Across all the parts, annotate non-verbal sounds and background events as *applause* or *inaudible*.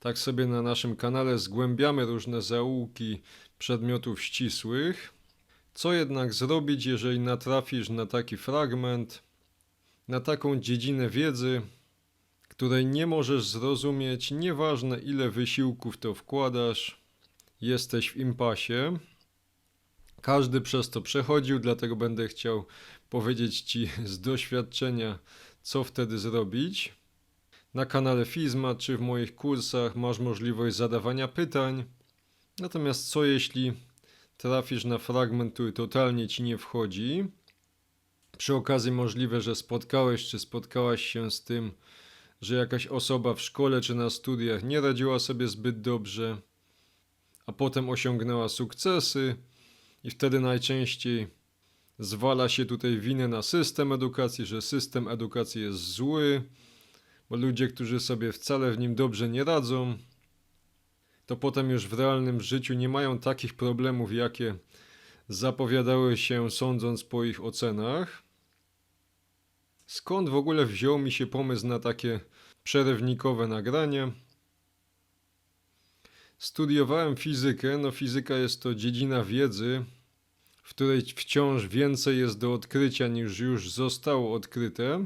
Tak sobie na naszym kanale zgłębiamy różne zaułki przedmiotów ścisłych. Co jednak zrobić, jeżeli natrafisz na taki fragment, na taką dziedzinę wiedzy, której nie możesz zrozumieć, nieważne ile wysiłków to wkładasz, jesteś w impasie. Każdy przez to przechodził, dlatego będę chciał powiedzieć Ci z doświadczenia, co wtedy zrobić. Na kanale Fizma czy w moich kursach masz możliwość zadawania pytań. Natomiast co jeśli trafisz na fragment, który totalnie ci nie wchodzi? Przy okazji możliwe, że spotkałeś czy spotkałaś się z tym, że jakaś osoba w szkole czy na studiach nie radziła sobie zbyt dobrze, a potem osiągnęła sukcesy i wtedy najczęściej zwala się tutaj winę na system edukacji, że system edukacji jest zły, bo ludzie, którzy sobie wcale w nim dobrze nie radzą, to potem już w realnym życiu nie mają takich problemów, jakie zapowiadały się sądząc po ich ocenach. Skąd w ogóle wziął mi się pomysł na takie przerywnikowe nagranie? Studiowałem fizykę. No, fizyka jest to dziedzina wiedzy, w której wciąż więcej jest do odkrycia niż już zostało odkryte.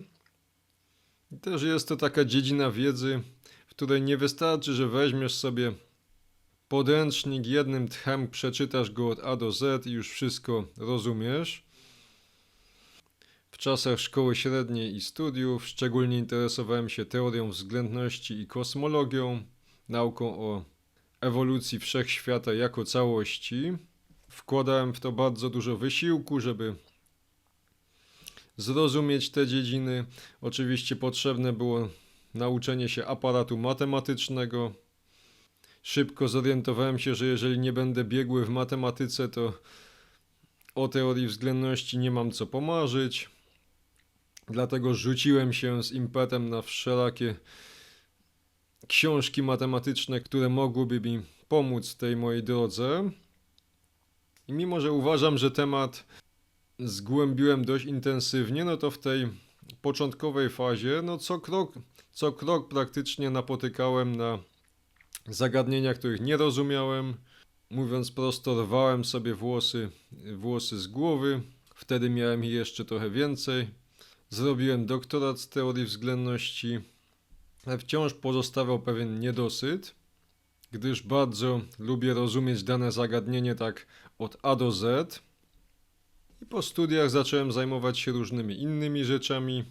Też jest to taka dziedzina wiedzy, w której nie wystarczy, że weźmiesz sobie podręcznik, jednym tchem przeczytasz go od A do Z i już wszystko rozumiesz. W czasach szkoły średniej i studiów szczególnie interesowałem się teorią względności i kosmologią, nauką o ewolucji wszechświata jako całości. Wkładałem w to bardzo dużo wysiłku, żeby zrozumieć te dziedziny. Oczywiście potrzebne było nauczenie się aparatu matematycznego. Szybko zorientowałem się, że jeżeli nie będę biegły w matematyce, to o teorii względności nie mam co pomarzyć. Dlatego rzuciłem się z impetem na wszelakie książki matematyczne, które mogłyby mi pomóc w tej mojej drodze. I mimo, że uważam, że temat zgłębiłem dość intensywnie, no to w tej początkowej fazie, no co krok, co krok praktycznie napotykałem na zagadnienia, których nie rozumiałem. Mówiąc prosto, rwałem sobie włosy, włosy z głowy. Wtedy miałem jeszcze trochę więcej. Zrobiłem doktorat z teorii względności, ale wciąż pozostawał pewien niedosyt, gdyż bardzo lubię rozumieć dane zagadnienie tak od A do Z. I po studiach zacząłem zajmować się różnymi innymi rzeczami,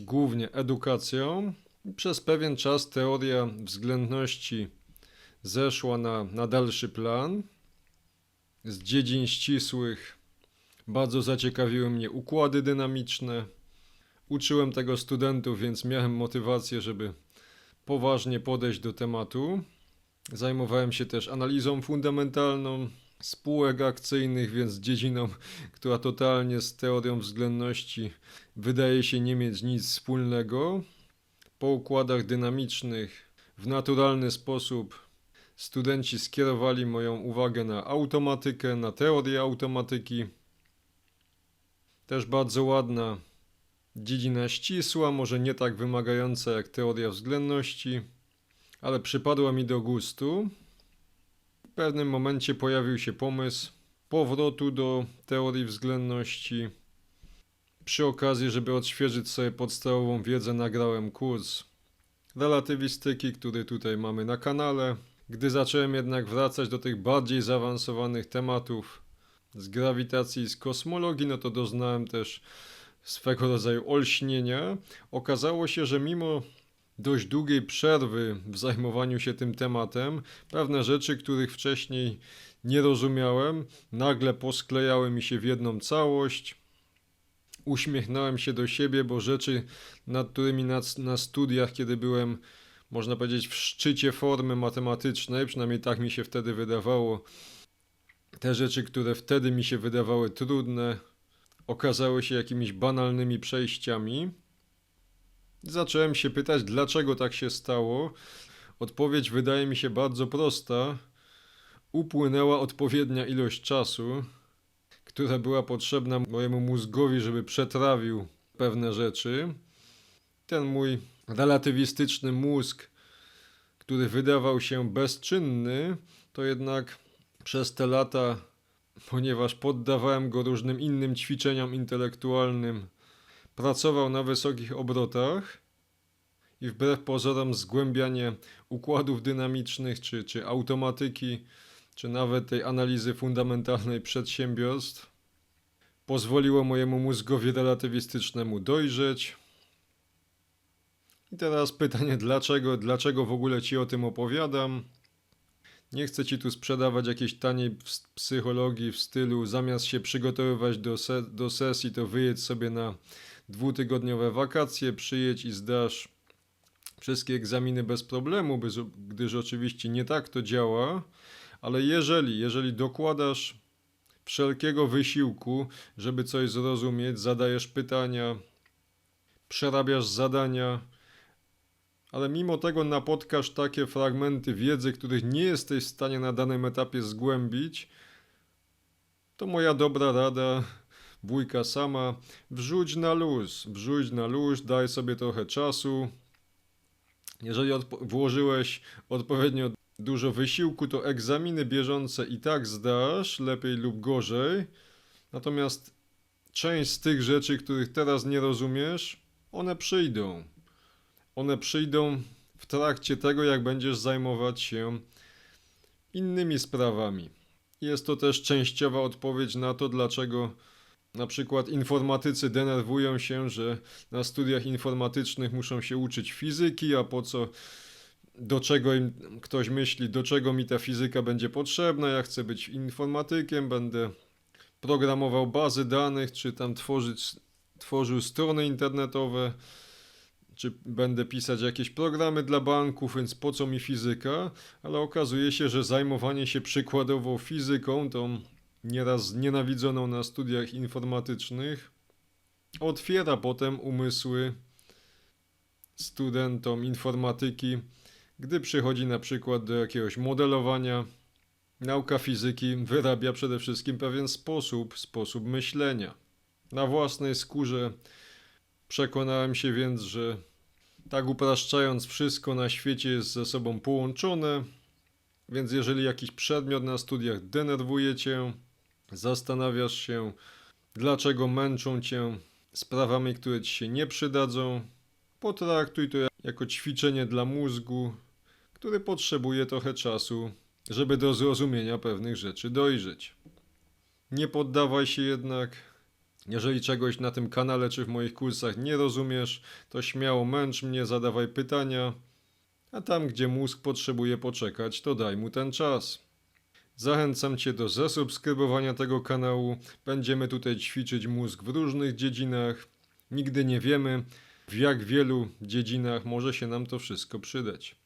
głównie edukacją. Przez pewien czas teoria względności zeszła na, na dalszy plan. Z dziedzin ścisłych bardzo zaciekawiły mnie układy dynamiczne. Uczyłem tego studentów, więc miałem motywację, żeby poważnie podejść do tematu. Zajmowałem się też analizą fundamentalną spółek akcyjnych, więc dziedziną, *laughs* która totalnie z teorią względności wydaje się nie mieć nic wspólnego. Po układach dynamicznych w naturalny sposób studenci skierowali moją uwagę na automatykę, na teorię automatyki. Też bardzo ładna dziedzina ścisła, może nie tak wymagająca jak teoria względności, ale przypadła mi do gustu. W pewnym momencie pojawił się pomysł powrotu do teorii względności. Przy okazji, żeby odświeżyć sobie podstawową wiedzę, nagrałem kurs relatywistyki, który tutaj mamy na kanale. Gdy zacząłem jednak wracać do tych bardziej zaawansowanych tematów z grawitacji i z kosmologii, no to doznałem też swego rodzaju olśnienia. Okazało się, że mimo dość długiej przerwy w zajmowaniu się tym tematem, pewne rzeczy, których wcześniej nie rozumiałem, nagle posklejały mi się w jedną całość. Uśmiechnąłem się do siebie, bo rzeczy, nad którymi na, na studiach, kiedy byłem, można powiedzieć, w szczycie formy matematycznej, przynajmniej tak mi się wtedy wydawało, te rzeczy, które wtedy mi się wydawały trudne, okazały się jakimiś banalnymi przejściami. Zacząłem się pytać, dlaczego tak się stało. Odpowiedź wydaje mi się bardzo prosta. Upłynęła odpowiednia ilość czasu, która była potrzebna mojemu mózgowi, żeby przetrawił pewne rzeczy. Ten mój relatywistyczny mózg, który wydawał się bezczynny, to jednak przez te lata, ponieważ poddawałem go różnym innym ćwiczeniom intelektualnym, pracował na wysokich obrotach i wbrew pozorom zgłębianie układów dynamicznych czy, czy automatyki, czy nawet tej analizy fundamentalnej przedsiębiorstw pozwoliło mojemu mózgowi relatywistycznemu dojrzeć. I teraz pytanie, dlaczego, dlaczego w ogóle ci o tym opowiadam? Nie chcę ci tu sprzedawać jakiejś taniej ps- psychologii w stylu zamiast się przygotowywać do, se- do sesji, to wyjedź sobie na dwutygodniowe wakacje, przyjedź i zdasz wszystkie egzaminy bez problemu, gdyż, oczywiście nie tak to działa, ale jeżeli, jeżeli dokładasz wszelkiego wysiłku, żeby coś zrozumieć, zadajesz pytania, przerabiasz zadania, ale mimo tego napotkasz takie fragmenty wiedzy, których nie jesteś w stanie na danym etapie zgłębić, to moja dobra rada, wujka sama, wrzuć na luz, wrzuć na luz, daj sobie trochę czasu. Jeżeli odpo- włożyłeś odpowiednio dużo wysiłku, to egzaminy bieżące i tak zdasz, lepiej lub gorzej. Natomiast część z tych rzeczy, których teraz nie rozumiesz, one przyjdą. One przyjdą w trakcie tego, jak będziesz zajmować się innymi sprawami. Jest to też częściowa odpowiedź na to, dlaczego na przykład informatycy denerwują się, że na studiach informatycznych muszą się uczyć fizyki, a po co, do czego im ktoś myśli, do czego mi ta fizyka będzie potrzebna. Ja chcę być informatykiem, będę programował bazy danych, czy tam tworzyć, tworzył strony internetowe czy będę pisać jakieś programy dla banków, więc po co mi fizyka? Ale okazuje się, że zajmowanie się przykładowo fizyką, tą nieraz znienawidzoną na studiach informatycznych, otwiera potem umysły studentom informatyki, gdy przychodzi na przykład do jakiegoś modelowania. Nauka fizyki wyrabia przede wszystkim pewien sposób, sposób myślenia. Na własnej skórze Przekonałem się więc, że tak upraszczając, wszystko na świecie jest ze sobą połączone, więc jeżeli jakiś przedmiot na studiach denerwuje cię, zastanawiasz się, dlaczego męczą cię sprawami, które ci się nie przydadzą, potraktuj to jako ćwiczenie dla mózgu, który potrzebuje trochę czasu, żeby do zrozumienia pewnych rzeczy dojrzeć. Nie poddawaj się jednak, jeżeli czegoś na tym kanale czy w moich kursach nie rozumiesz, to śmiało męcz mnie, zadawaj pytania, a tam, gdzie mózg potrzebuje poczekać, to daj mu ten czas. Zachęcam Cię do zasubskrybowania tego kanału. Będziemy tutaj ćwiczyć mózg w różnych dziedzinach. Nigdy nie wiemy, w jak wielu dziedzinach może się nam to wszystko przydać.